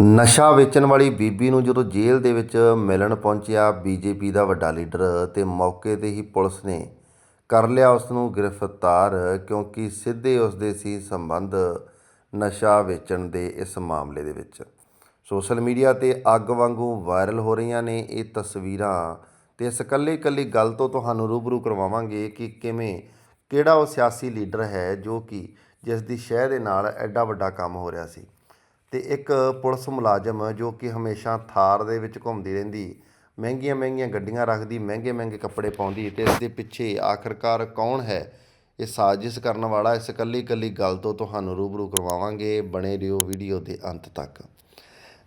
ਨਸ਼ਾ ਵੇਚਣ ਵਾਲੀ ਬੀਬੀ ਨੂੰ ਜਦੋਂ ਜੇਲ੍ਹ ਦੇ ਵਿੱਚ ਮਿਲਣ ਪਹੁੰਚਿਆ, ਬੀਜੇਪੀ ਦਾ ਵੱਡਾ ਲੀਡਰ ਤੇ ਮੌਕੇ 'ਤੇ ਹੀ ਪੁਲਿਸ ਨੇ ਕਰ ਲਿਆ ਉਸ ਨੂੰ ਗ੍ਰਿਫਤਾਰ, ਕਿਉਂਕਿ ਸਿੱਧੇ ਉਸ ਦੇ ਸੀ ਸੰਬੰਧ ਨਸ਼ਾ ਵੇਚਣ ਦੇ ਇਸ ਮਾਮਲੇ ਦੇ ਵਿੱਚ। ਸੋਸ਼ਲ ਮੀਡੀਆ ਤੇ ਅੱਗ ਵਾਂਗੂ ਵਾਇਰਲ ਹੋ ਰਹੀਆਂ ਨੇ ਇਹ ਤਸਵੀਰਾਂ ਤੇ ਇਸ ਇਕੱਲੀ ਇਕੱਲੀ ਗੱਲ ਤੋਂ ਤੁਹਾਨੂੰ ਰੂਬਰੂ ਕਰਵਾਵਾਂਗੇ ਕਿ ਕਿਵੇਂ, ਕਿਹੜਾ ਉਹ ਸਿਆਸੀ ਲੀਡਰ ਹੈ ਜੋ ਕਿ ਜਿਸ ਦੀ ਸ਼ਹਿ ਦੇ ਨਾਲ ਐਡਾ ਵੱਡਾ ਕੰਮ ਹੋ ਰਿਹਾ ਸੀ। ਅਤੇ ਇੱਕ ਪੁਲਿਸ ਮੁਲਾਜ਼ਮ ਜੋ ਕਿ ਹਮੇਸ਼ਾ ਥਾਰ ਦੇ ਵਿੱਚ ਘੁੰਮਦੀ ਰਹਿੰਦੀ, ਮਹਿੰਗੀਆਂ ਮਹਿੰਗੀਆਂ ਗੱਡੀਆਂ ਰੱਖਦੀ, ਮਹਿੰਗੇ ਮਹਿੰਗੇ ਕੱਪੜੇ ਪਾਉਂਦੀ ਅਤੇ ਇਸ ਦੇ ਪਿੱਛੇ ਆਖਰਕਾਰ ਕੌਣ ਹੈ? ਇਹ ਸਾਜ਼ਿਸ਼ ਕਰਨ ਵਾਲਾ ਇਸ ਇਕੱਲੀ ਇਕੱਲੀ ਗੱਲ ਤੋਂ ਤੁਹਾਨੂੰ ਰੂਬਰੂ ਕਰਵਾਵਾਂਗੇ ਬਣੇ ਰਹੋ ਵੀਡੀਓ ਦੇ ਅੰਤ ਤੱਕ।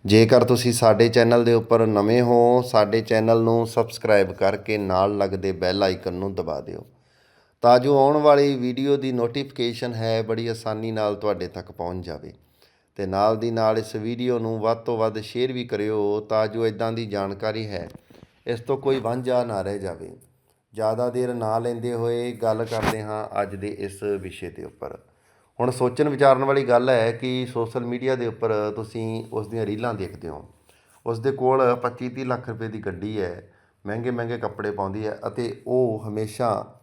ਜੇਕਰ ਤੁਸੀਂ ਸਾਡੇ ਚੈਨਲ ਦੇ ਉੱਪਰ ਨਵੇਂ ਹੋ, ਸਾਡੇ ਚੈਨਲ ਨੂੰ ਸਬਸਕ੍ਰਾਈਬ ਕਰਕੇ ਨਾਲ ਲੱਗਦੇ ਬੈਲ ਆਈਕਨ ਨੂੰ ਦਬਾ ਦਿਓ। ਤਾਂ ਜੋ ਆਉਣ ਵਾਲੀ ਵੀਡੀਓ ਦੀ ਨੋਟੀਫਿਕੇਸ਼ਨ ਹੈ, ਬੜੀ ਆਸਾਨੀ ਨਾਲ ਤੁਹਾਡੇ ਤੱਕ ਪਹੁੰਚ ਜਾਵੇ। ਤੇ ਨਾਲ ਦੀ ਨਾਲ ਇਸ ਵੀਡੀਓ ਨੂੰ ਵੱਧ ਤੋਂ ਵੱਧ ਸ਼ੇਅਰ ਵੀ ਕਰਿਓ ਤਾਂ ਜੋ ਇਦਾਂ ਦੀ ਜਾਣਕਾਰੀ ਹੈ। ਇਸ ਤੋਂ ਕੋਈ ਵਾਂਝਾ ਨਾ ਰਹਿ ਜਾਵੇ। ਜ਼ਿਆਦਾ ਦੇਰ ਨਾ ਲੈਂਦੇ ਹੋਏ ਗੱਲ ਕਰਦੇ ਹਾਂ ਅੱਜ ਦੇ ਇਸ ਵਿਸ਼ੇ ਦੇ ਉੱਪਰ। ਹੁਣ ਸੋਚਣ ਵਿਚਾਰਨ ਵਾਲੀ ਗੱਲ ਹੈ ਕਿ ਸੋਸ਼ਲ ਮੀਡੀਆ ਦੇ ਉੱਪਰ ਤੁਸੀਂ ਉਸ ਦੀਆਂ ਰੀਲਾਂ ਦੇਖਦੇ ਹੋ। ਉਸ ਦੇ ਕੋਲ 25-30 ਲੱਖ ਰੁਪਏ ਦੀ ਗੱਡੀ ਹੈ, ਮਹਿੰਗੇ ਮਹਿੰਗੇ ਕੱਪੜੇ ਪਾਉਂਦੀ ਹੈ ਅਤੇ ਉਹ ਹਮੇਸ਼ਾ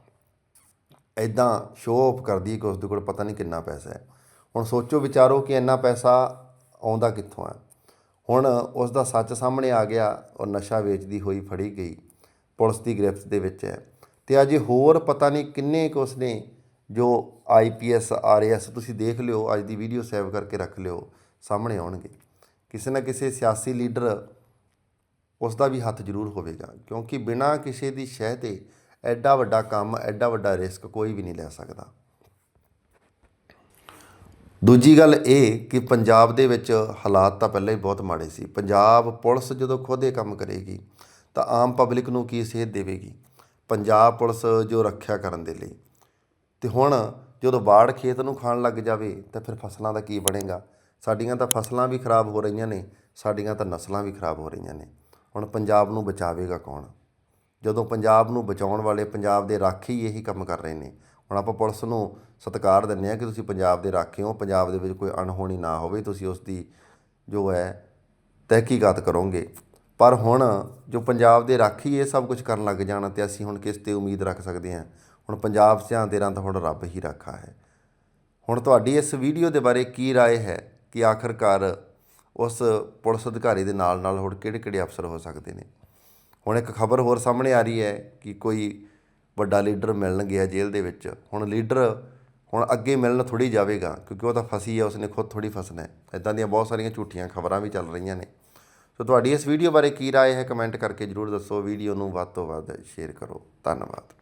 ਇਦਾਂ ਸ਼ੋਅ ਆਫ ਕਰਦੀ ਹੈ ਕਿ ਉਸ ਦੇ ਕੋਲ ਪਤਾ ਨਹੀਂ ਕਿੰਨਾ ਪੈਸਾ ਹੈ। ਹੁਣ ਸੋਚੋ, ਵਿਚਾਰੋ ਕਿ ਇੰਨਾ ਪੈਸਾ ਆਉਂਦਾ ਕਿੱਥੋਂ ਹੈ? ਹੁਣ ਉਸ ਦਾ ਸੱਚ ਸਾਹਮਣੇ ਆ ਗਿਆ, ਉਹ ਨਸ਼ਾ ਵੇਚਦੀ ਹੋਈ ਫੜੀ ਗਈ, ਪੁਲਿਸ ਦੀ ਗ੍ਰਿਫਤ ਦੇ ਵਿੱਚ ਹੈ। ਤੇ ਅਜੇ ਹੋਰ ਪਤਾ ਨਹੀਂ ਕਿੰਨੇ ਕੁ ਉਸਨੇ ਜੋ ਆਈਪੀਐਸ ਆਰਐਸ ਤੁਸੀਂ ਦੇਖ ਲਿਓ, ਅੱਜ ਦੀ ਵੀਡੀਓ ਸੇਵ ਕਰਕੇ ਰੱਖ ਲਿਓ, ਸਾਹਮਣੇ ਆਉਣਗੇ। ਕਿਸੇ ਨਾ ਕਿਸੇ ਸਿਆਸੀ ਲੀਡਰ ਉਸ ਦਾ ਵੀ ਹੱਥ ਜ਼ਰੂਰ ਹੋਵੇਗਾ, ਕਿਉਂਕਿ ਬਿਨਾਂ ਕਿਸੇ ਦੀ ਸ਼ਹਿ ਤੇ ਐਡਾ ਵੱਡਾ ਕੰਮ, ਐਡਾ ਵੱਡਾ ਰਿਸਕ ਕੋਈ ਵੀ ਨਹੀਂ ਲੈ ਸਕਦਾ। ਦੂਜੀ ਗੱਲ ਇਹ ਕਿ ਪੰਜਾਬ ਦੇ ਵਿੱਚ ਹਾਲਾਤ ਤਾਂ ਪਹਿਲਾਂ ਹੀ ਬਹੁਤ ਮਾੜੇ ਸੀ। ਪੰਜਾਬ ਪੁਲਿਸ ਜਦੋਂ ਖੁਦ ਇਹ ਕੰਮ ਕਰੇਗੀ, ਤਾਂ ਆਮ ਪਬਲਿਕ ਨੂੰ ਕੀ ਸੇਧ ਦੇਵੇਗੀ? ਪੰਜਾਬ ਪੁਲਿਸ ਜੋ ਰੱਖਿਆ ਕਰਨ ਦੇ ਲਈ। ਤੇ ਹੁਣ ਜਦੋਂ ਬਾੜ ਖੇਤ ਨੂੰ ਖਾਣ ਲੱਗ ਜਾਵੇ, ਤਾਂ ਫਿਰ ਫਸਲਾਂ ਦਾ ਕੀ ਬਣੇਗਾ? ਸਾਡੀਆਂ ਤਾਂ ਫਸਲਾਂ ਵੀ ਖਰਾਬ ਹੋ ਰਹੀਆਂ ਨੇ, ਸਾਡੀਆਂ ਤਾਂ ਨਸਲਾਂ ਵੀ ਖਰਾਬ ਹੋ ਰਹੀਆਂ ਨੇ। ਹੁਣ ਪੰਜਾਬ ਨੂੰ ਬਚਾਵੇਗਾ ਕੌਣ? ਜਦੋਂ ਪੰਜਾਬ ਨੂੰ ਬਚਾਉਣ ਵਾਲੇ ਪੰਜਾਬ ਦੇ ਰਾਖੀ ਇਹੀ ਕੰਮ ਕਰ ਰਹੇ ਨੇ ਹੁਣ ਆਪਾਂ ਪੁਲਿਸ ਨੂੰ ਸਤਿਕਾਰ ਦਿੰਦੇ ਆ ਕਿ ਤੁਸੀਂ ਪੰਜਾਬ ਦੇ ਰਾਖੇ ਹੋ ਪੰਜਾਬ ਦੇ ਵਿੱਚ ਕੋਈ ਅਣਹੋਣੀ ਨਾ ਹੋਵੇ ਤੁਸੀਂ ਉਸ ਦੀ ਜੋ ਹੈ ਤਹਿਕੀਕਾਤ ਕਰੋਗੇ ਪਰ ਹੁਣ ਜੋ ਪੰਜਾਬ ਦੇ ਰਾਖੀ ਇਹ ਸਭ ਕੁਝ ਕਰਨ ਲੱਗ ਜਾਣ ਤੇ ਅਸੀਂ ਹੁਣ ਕਿਸ ਤੇ ਉਮੀਦ ਰੱਖ ਸਕਦੇ ਹਾਂ ਹੁਣ ਪੰਜਾਬ ਸਿਆਂ ਦੇ ਰਾਂ ਤਾਂ ਹੁਣ ਰੱਬ ਹੀ ਰਾਖਾ ਹੈ ਹੁਣ ਤੁਹਾਡੀ ਇਸ ਵੀਡੀਓ ਦੇ ਬਾਰੇ ਕੀ رائے ਹੈ ਕਿ ਆਖਰਕਾਰ ਉਸ ਪੁਲਿਸ ਅਧਿਕਾਰੀ ਦੇ ਨਾਲ ਨਾਲ ਹੋਰ ਕਿਹੜੇ ਕਿਹੜੇ ਅਫਸਰ ਹੋ ਸਕਦੇ ਨੇ ਹੁਣ ਇੱਕ ਖਬਰ ਹੋਰ ਸਾਹਮਣੇ ਆ ਰਹੀ ਹੈ ਕਿ ਕੋਈ ਵੱਡਾ ਲੀਡਰ ਮਿਲਣ ਗਿਆ ਜੇਲ੍ਹ ਦੇ ਵਿੱਚ ਹੁਣ ਲੀਡਰ ਹੁਣ ਅੱਗੇ ਮਿਲਣ ਥੋੜੀ ਜਾਵੇਗਾ ਕਿਉਂਕਿ ਉਹ ਤਾਂ ਫਸੀ ਹੈ ਉਸਨੇ ਖੁਦ ਥੋੜੀ ਫਸਣਾ ਹੈ ਇਦਾਂ ਦੀਆਂ ਬਹੁਤ ਸਾਰੀਆਂ ਝੂਠੀਆਂ ਖਬਰਾਂ ਵੀ ਚੱਲ ਰਹੀਆਂ ਨੇ ਸੋ ਤੁਹਾਡੀ ਇਸ ਵੀਡੀਓ ਬਾਰੇ ਕੀ رائے ਹੈ ਕਮੈਂਟ ਕਰਕੇ ਜਰੂਰ ਦੱਸੋ ਵੀਡੀਓ ਨੂੰ ਵੱਧ ਤੋਂ ਵੱਧ ਸ਼ੇਅਰ ਕਰੋ ਧੰਨਵਾਦ